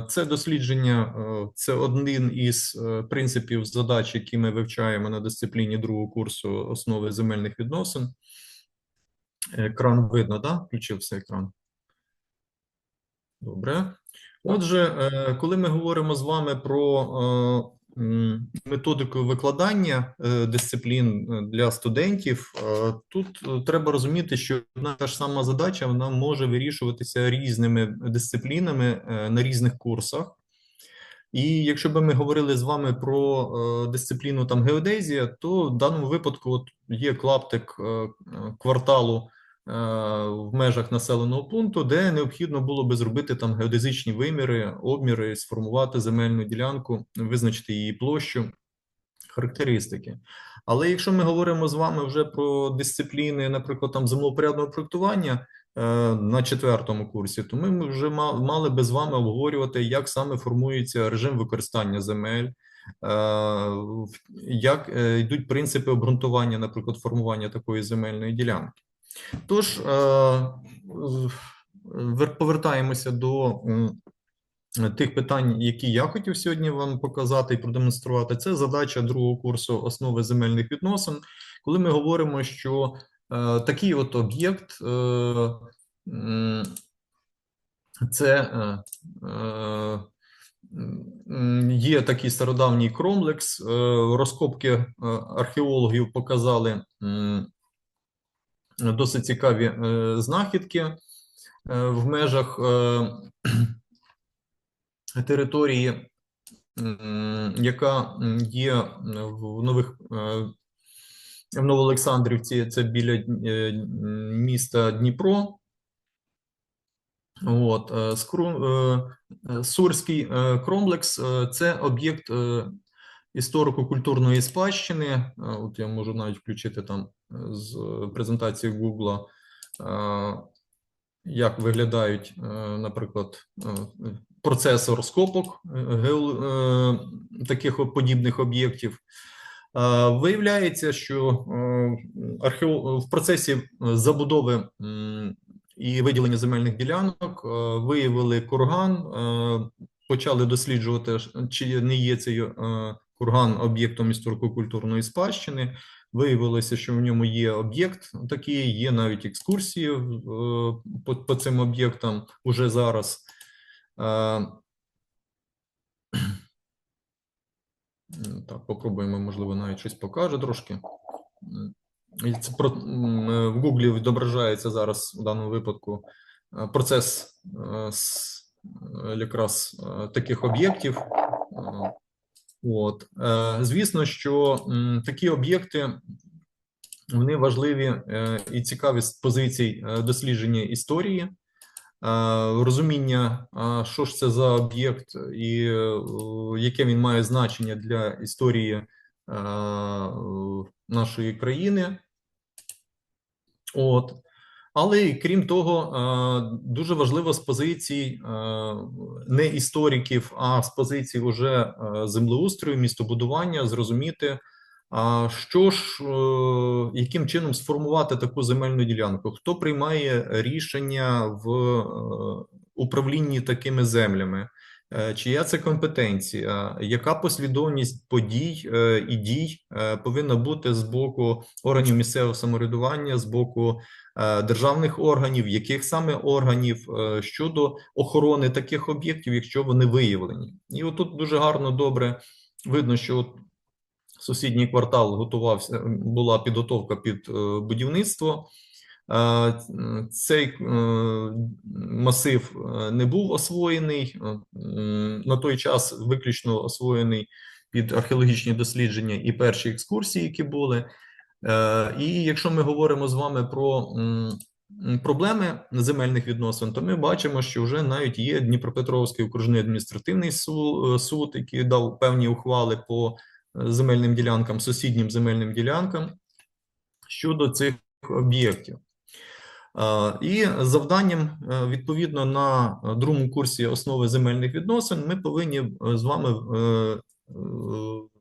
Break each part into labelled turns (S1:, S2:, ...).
S1: це дослідження, е, це один із е, принципів задач, які ми вивчаємо на дисципліні другого курсу основи земельних відносин. Екран видно, да? Включився екран. Добре. Отже, е, коли ми говоримо з вами про м, методику викладання е, дисциплін е, для студентів, е, тут треба розуміти, що одна та ж сама задача вона може вирішуватися різними дисциплінами на різних курсах. І якщо б ми говорили з вами про дисципліну там геодезія, то в даному випадку от є клаптик кварталу в межах населеного пункту, де необхідно було би зробити там геодезичні виміри, обміри, сформувати земельну ділянку, визначити її площу, характеристики. Але якщо ми говоримо з вами вже про дисципліни, наприклад, там землопорядного проєктування е, на четвертому курсі, то ми вже мали би з вами обговорювати, як саме формується режим використання земель, е, як е, йдуть принципи обґрунтування, наприклад, формування такої земельної ділянки. Тож, е, повертаємося до тих питань, які я хотів сьогодні вам показати і продемонструвати. Це задача другого курсу основи земельних відносин, коли ми говоримо, що е, такий от об'єкт е, це є такий стародавній кромлекс. Розкопки археологів показали досить цікаві е, знахідки е, в межах е, території, яка є в нових в Новоолександрівці, це біля міста Дніпро. От, Сурський кромлекс це об'єкт історико-культурної спадщини. Е, От я можу навіть включити там е, з презентації Google, е, як виглядають, наприклад, процеси розкопок таких подібних об'єктів. Виявляється, що в процесі забудови і виділення земельних ділянок виявили курган, почали досліджувати, чи не є цей курган об'єктом історико-культурної спадщини. Виявилося, що в ньому є об'єкт такий, є навіть екскурсії е, по, по цим об'єктам уже зараз. Е, Так, попробуємо, можливо, навіть щось покаже трошки. Це про, е, в Гуглі відображається зараз у даному випадку процес якраз таких об'єктів. От. Е, Звісно, що такі об'єкти вони важливі е, і цікаві з позицій е, дослідження історії, розуміння, що ж це за об'єкт і яке він має значення для історії нашої країни. От. Але крім того, е, дуже важливо з позицій е, не істориків, а з позицій уже е, землеустрою, містобудування, зрозуміти, що ж, яким чином сформувати таку земельну ділянку? Хто приймає рішення в управлінні такими землями? Е, Чия це компетенція? Яка послідовність подій е, і дій е, повинна бути з боку органів місцевого самоврядування, з боку е, державних органів, яких саме органів е, щодо охорони таких об'єктів, якщо вони виявлені? І отут дуже гарно добре видно, що от сусідній квартал готувався, була підготовка під е, будівництво. Цей е, масив е, не був освоєний. е, На той час виключно освоєний під археологічні дослідження і перші екскурсії, які були. І якщо ми говоримо з вами про проблеми земельних відносин, то ми бачимо, що вже навіть є Дніпропетровський окружний адміністративний су- суд, який дав певні ухвали по земельним ділянкам, сусіднім земельним ділянкам щодо цих об'єктів. Е, І завданням, е, відповідно, на другому курсі основи земельних відносин, ми повинні е, з вами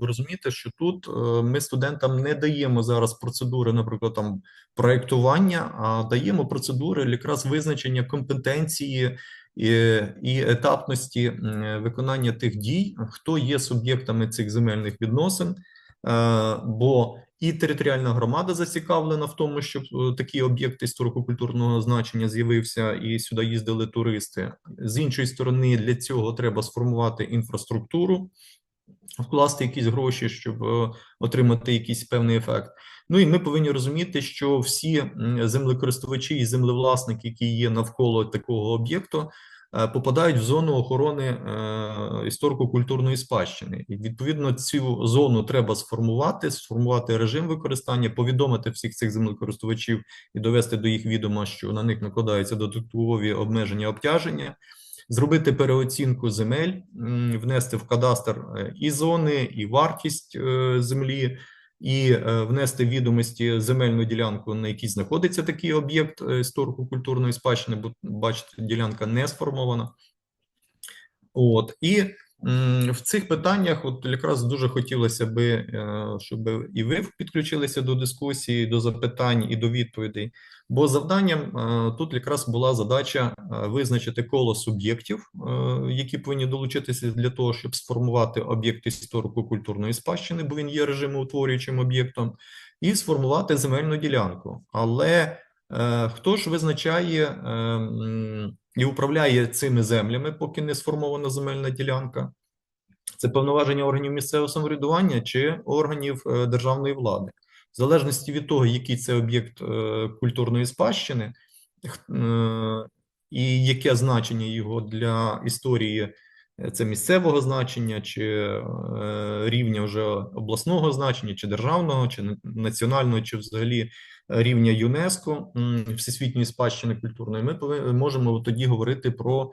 S1: розуміти, що тут ми студентам не даємо зараз процедури, наприклад, там проєктування, а даємо процедури якраз визначення компетенції і, етапності виконання тих дій, хто є суб'єктами цих земельних відносин. Бо і територіальна громада зацікавлена в тому, щоб такі об'єкти об'єкт історико-культурного значення з'явився, і сюди їздили туристи. З іншої сторони, для цього треба сформувати інфраструктуру, вкласти якісь гроші, щоб е, отримати якийсь певний ефект. Ну і ми повинні розуміти, що всі землекористувачі і землевласники, які є навколо такого об'єкту, е, попадають в зону охорони е, історико-культурної спадщини. І відповідно цю зону треба сформувати, сформувати режим використання, повідомити всіх цих землекористувачів і довести до їх відома, що на них накладаються додаткові обмеження обтяження. Зробити переоцінку земель, внести в кадастр е, і зони, і вартість е, землі, і е, внести відомості земельну ділянку, на якій знаходиться такий об'єкт історико-культурної спадщини, бо бачите, ділянка не сформована. От і в цих питаннях, от якраз дуже хотілося би, щоб і ви підключилися до дискусії, до запитань і до відповідей. Бо завданням е, тут якраз була задача е, визначити коло суб'єктів, е, які повинні долучитися для того, щоб сформувати об'єкт історико-культурної спадщини, бо він є режимоутворюючим об'єктом, і сформувати земельну ділянку. Але хто ж визначає і управляє цими землями, поки не сформована земельна ділянка? Це повноваження органів місцевого самоврядування чи органів державної влади в залежності від того, який це об'єкт е, культурної спадщини, е, і яке значення його для історії, е, це місцевого значення, чи рівня вже обласного значення, чи державного, чи національного, чи взагалі рівня ЮНЕСКО всесвітньої спадщини культурної, ми можемо тоді говорити про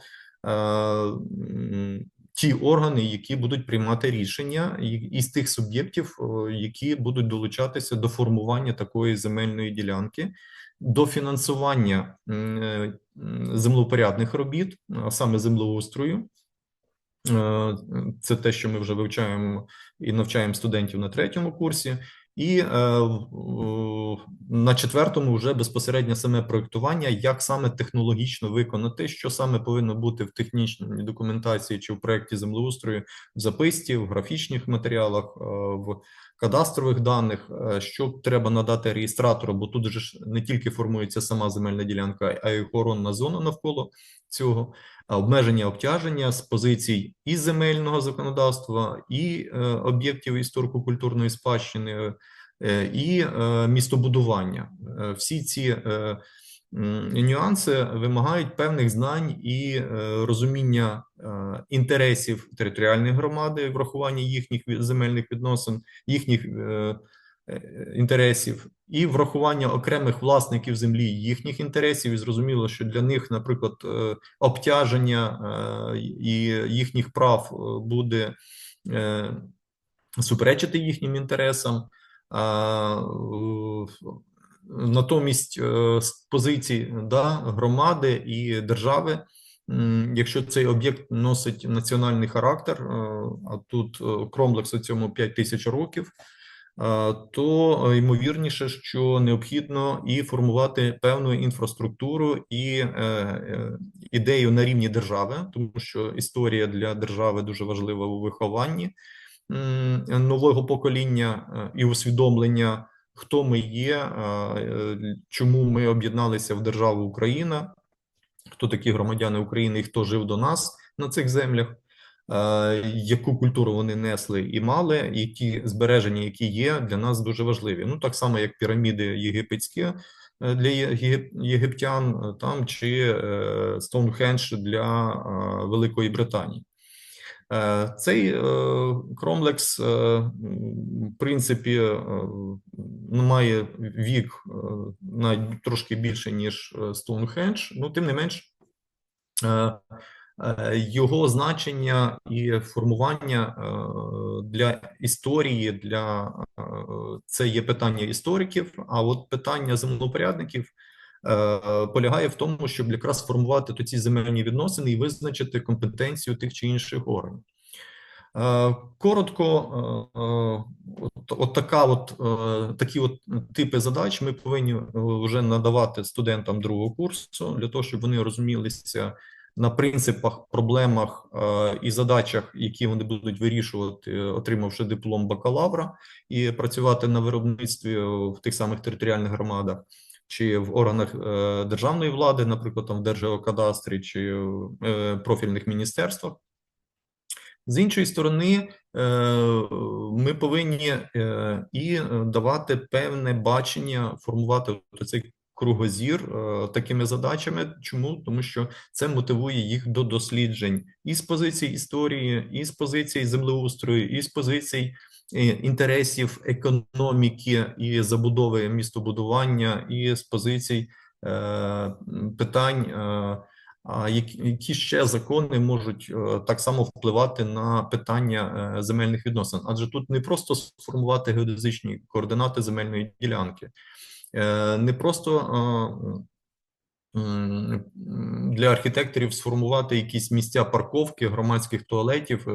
S1: ті органи, які будуть приймати рішення, із тих суб'єктів, які будуть долучатися до формування такої земельної ділянки, до фінансування е, м, землевпорядних робіт, а саме землеустрою. Е, Це те, що ми вже вивчаємо і навчаємо студентів на третьому курсі, і е, на четвертому вже безпосередньо саме проєктування, як саме технологічно виконати, що саме повинно бути в технічній документації чи в проєкті землеустрою, в записці, в графічних матеріалах, е, в кадастрових даних, е, що треба надати реєстратору, бо тут же ж не тільки формується сама земельна ділянка, а й охоронна зона навколо цього. Обмеження обтяження з позицій і земельного законодавства, і е, об'єктів історико-культурної спадщини, е, і е, містобудування. Е, всі ці е, нюанси вимагають певних знань і е, розуміння е, інтересів територіальної громади, врахування їхніх земельних відносин, їхніх е, е, інтересів, і врахування окремих власників землі їхніх інтересів. І зрозуміло, що для них, наприклад, е, обтяження е, і їхніх прав е, буде е, суперечити їхнім інтересам. Натомість е, з позицій да, громади і держави, якщо цей об'єкт носить національний характер, е, а тут е, кромлекс у цьому 5 тисяч років, то ймовірніше, що необхідно і формувати певну інфраструктуру і ідею на рівні держави, тому що історія для держави дуже важлива у вихованні нового покоління е, і усвідомлення, хто ми є, е, е, чому ми об'єдналися в державу Україна, хто такі громадяни України і хто жив до нас на цих землях, яку культуру вони несли і мали, і ті збереження, які є, для нас дуже важливі. Ну так само, як піраміди єгипетські для єгиптян, там чи Стоунхендж для Великої Британії. Е, Цей е, кромлекс, е, в принципі, ну, має вік навіть трошки більше, ніж Стоунхендж, ну, тим не менш, його значення і формування для історії, для це є питання істориків, а от питання землепорядників е, полягає в тому, щоб якраз сформувати то ці земельні відносини і визначити компетенцію тих чи інших органів. Е, Коротко, е, е, от, от така от е, такі от типи задач ми повинні е, вже надавати студентам другого курсу для того, щоб вони розумілися на принципах, проблемах е, і задачах, які вони будуть вирішувати, отримавши диплом бакалавра, і працювати на виробництві в тих самих територіальних громадах. Чи в органах е, державної влади, наприклад, там в Держгеокадастрі чи е, профільних міністерствах, з іншої сторони, е, ми повинні і давати певне бачення, формувати цей кругозір е, такими задачами. Чому? Тому що це мотивує їх до досліджень і з позиції історії, і з позиції землеустрою, і з позицій інтересів економіки і забудови містобудування, і з позицій питань. А які ще закони можуть е, так само впливати на питання е, земельних відносин? Адже тут не просто сформувати геодезичні координати земельної ділянки, е, не просто для архітекторів сформувати якісь місця парковки, громадських туалетів,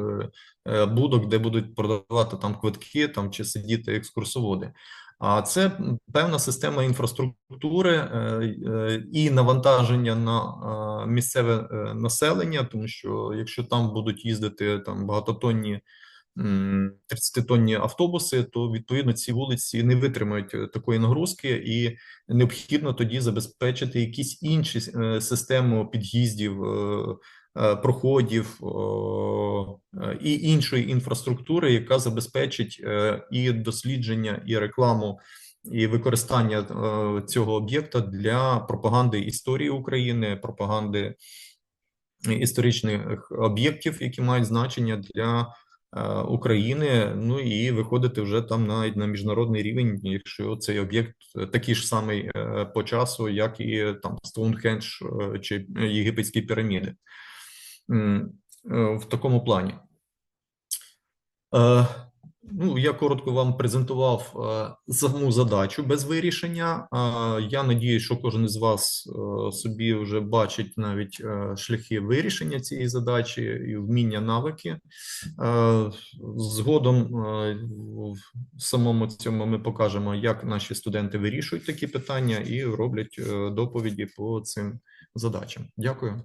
S1: будок, де будуть продавати там квитки, там чи сидіти екскурсоводи. А це певна система інфраструктури е, е, і навантаження на е, місцеве населення, тому що якщо там будуть їздити там багатотонні 30-тонні автобуси, то відповідно ці вулиці не витримають такої нагрузки, і необхідно тоді забезпечити якісь інші систему під'їздів. Проходів і іншої інфраструктури, яка забезпечить і дослідження, і рекламу, і використання цього об'єкта для пропаганди історії України, пропаганди історичних об'єктів, які мають значення для України. Ну і виходити вже там навіть на міжнародний рівень, якщо цей об'єкт такий ж самий е, по часу, як і там Стоунхендж чи єгипетські піраміди. Е, в такому плані. Е, ну, я коротко вам презентував е, саму задачу без вирішення. Я надію, що кожен із вас собі вже бачить навіть шляхи вирішення цієї задачі і вміння навики. Згодом в самому цьому ми покажемо, як наші студенти вирішують такі питання і роблять доповіді по цим задачам. Дякую.